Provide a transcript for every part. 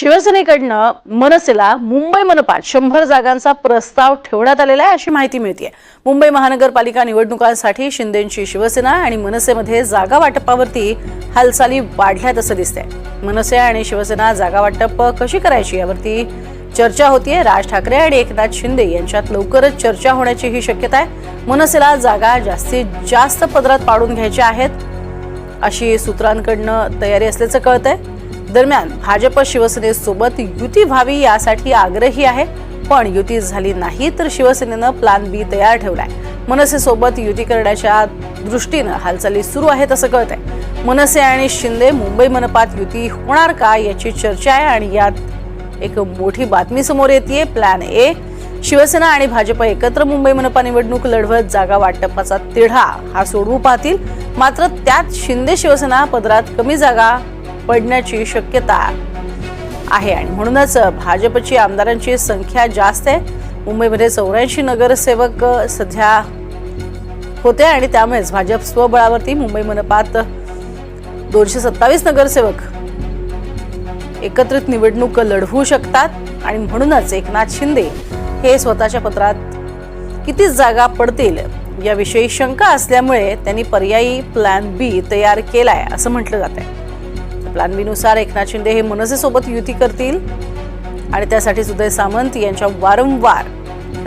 शिवसेनेकडनं मनसेला मुंबई मनपात शंभर जागांचा प्रस्ताव ठेवण्यात आलेला आहे अशी माहिती मिळते मुंबई महानगरपालिका निवडणुकांसाठी शिंदेची शिवसेना आणि मनसेमध्ये जागा वाटपावरती हालचाली वाढल्यात असं दिसतंय. मनसे आणि शिवसेना जागा वाटप कशी करायची यावरती चर्चा होतीये. राज ठाकरे आणि एकनाथ शिंदे यांच्यात लवकरच चर्चा होण्याची ही शक्यता आहे. मनसेला जागा जास्तीत जास्त पदरात पाडून घ्यायच्या आहेत अशी सूत्रांकडनं तयारी असल्याचं कळतंय. दरम्यान भाजप शिवसेनेसोबत युती व्हावी यासाठी आग्रही आहे. पण युती झाली नाही तर शिवसेनेनं प्लान बी तयार ठेवलाय. मनसेसोबत युती करण्याच्या दृष्टीनं हालचाली सुरू आहेत असं आहे मनसे आणि शिंदे मुंबई मनपात युती होणार का याची चर्चा आहे आणि यात एक मोठी बातमी समोर येते प्लॅन ए शिवसेना आणि भाजप एकत्र मुंबई मनपा निवडणूक लढवत जागा वाटपाचा तिढा हा सोडवू पाहतील. मात्र त्यात शिंदे शिवसेना पदरात कमी जागा पडण्याची शक्यता आहे. आणि म्हणूनच भाजपची आमदारांची संख्या जास्त आहे. मुंबईमध्ये चौऱ्याऐंशी नगरसेवक सध्या होते आणि त्यामुळेच भाजप स्वबळावरती मुंबई मनपात दोनशे सत्तावीस नगरसेवक एकत्रित निवडणूक लढवू शकतात. आणि म्हणूनच एकनाथ शिंदे हे स्वतःच्या पत्रात किती जागा पडतील याविषयी शंका असल्यामुळे त्यांनी पर्यायी प्लॅन बी तयार केलाय असं म्हटलं जात आहे प्लॅन एकनाथ शिंदे हे मनसेसोबत युती करतील. आणि त्यासाठी सुदय सामंत यांच्या वारंवार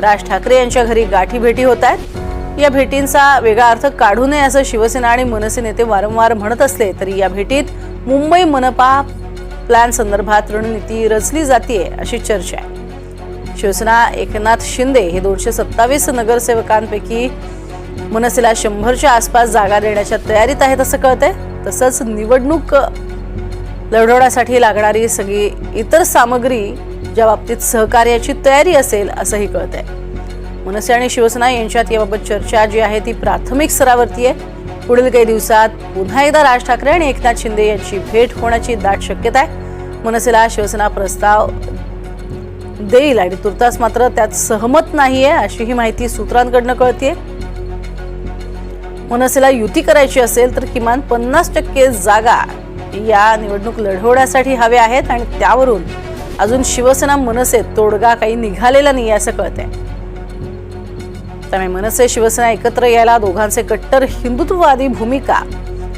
राज ठाकरे यांच्या घरी गाठी भेटी होत आहेत. या भेटींचा वेगळा अर्थ काढू नये असं शिवसेना आणि मनसे नेते वारंवार म्हणत असले तरी या भेटीत मुंबई मनपा प्लॅन संदर्भात रणनीती रचली जाते अशी चर्चा आहे. शिवसेना एकनाथ शिंदे हे दोनशे सत्तावीस नगरसेवकांपैकी मनसेला शंभरच्या आसपास जागा देण्याच्या तयारीत आहेत असं कळतंय. तसंच निवडणूक लढवण्यासाठी लागणारी सगळी इतर सामग्री ज्या बाबतीत सहकार्याची तयारी असेल असंही कळतंय. मनसे आणि शिवसेना यांच्यात याबाबत चर्चा जी आहे ती प्राथमिक स्तरावरती आहे. पुढील काही दिवसात पुन्हा एकदा राज ठाकरे आणि एकनाथ शिंदे यांची भेट होण्याची दाट शक्यता आहे. मनसेला शिवसेना प्रस्ताव देईल आणि तुर्तास मात्र त्यात सहमत नाहीये अशी ही माहिती सूत्रांकडनं कळतीये. मनसेला युती करायची असेल तर किमान पन्नास टक्के जागा या निवडणूक लढवण्यासाठी हवे आहेत आणि त्यावरून अजून शिवसेना मनसे तोडगा काही निघालेला नाही असं कळतंय. त्यामुळे मनसे शिवसेना एकत्र यायला दोघांचे कट्टर हिंदुत्ववादी भूमिका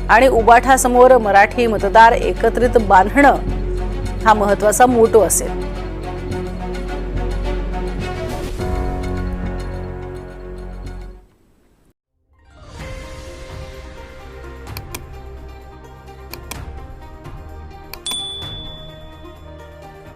आणि उबाठासमोर मराठी मतदार एकत्रित बांधणं हा महत्त्वाचा मोटो असेल.